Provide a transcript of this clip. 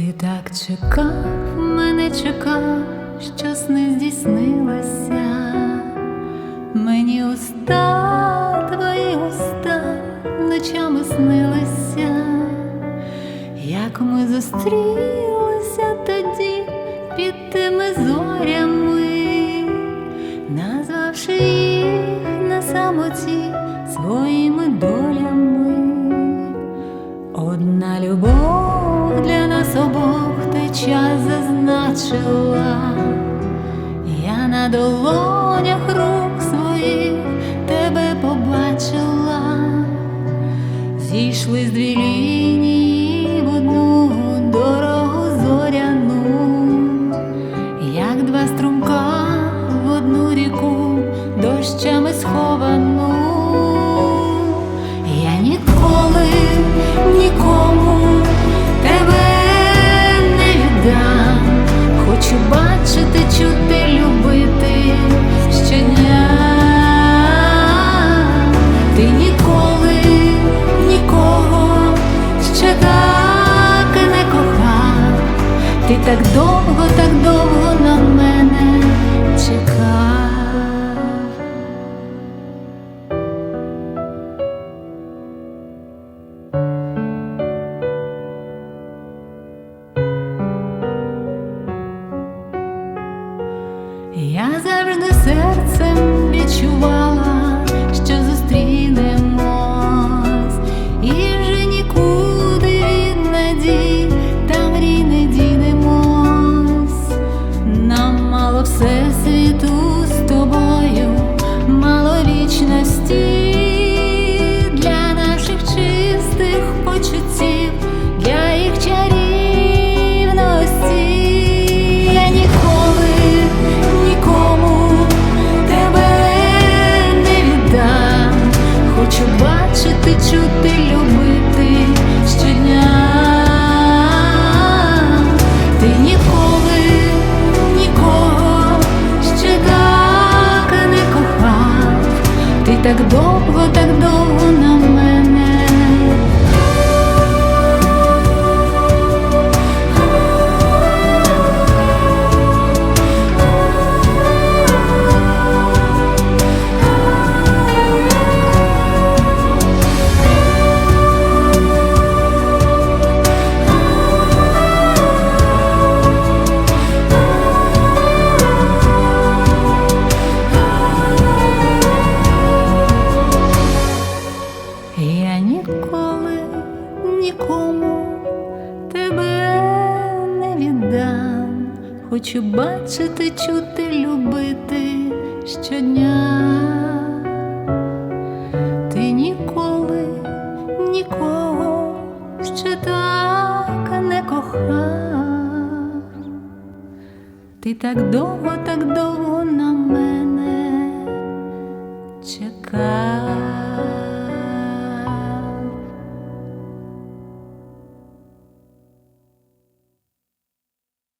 Ти так чекав, мене чекав, щось не здійснилося. Мені уста, твої уста ночами снилися, як ми зустрілися тоді під тими зорями, назвавши їх на самоті своїми долями. Зазначила, я на долонях рук своїх тебе побачила, зійшли з дві лінії Хочу бачити, чути, любити щодня. Ти ніколи нікого ще так не кохав. Ти так довго, так довго на мене чекав. Так довго, так довго ніколи нікому тебе не віддам, хочу бачити, чути, любити щодня. Ти ніколи нікого ще так не кохав. Ти так довго, так довго на мене чекав.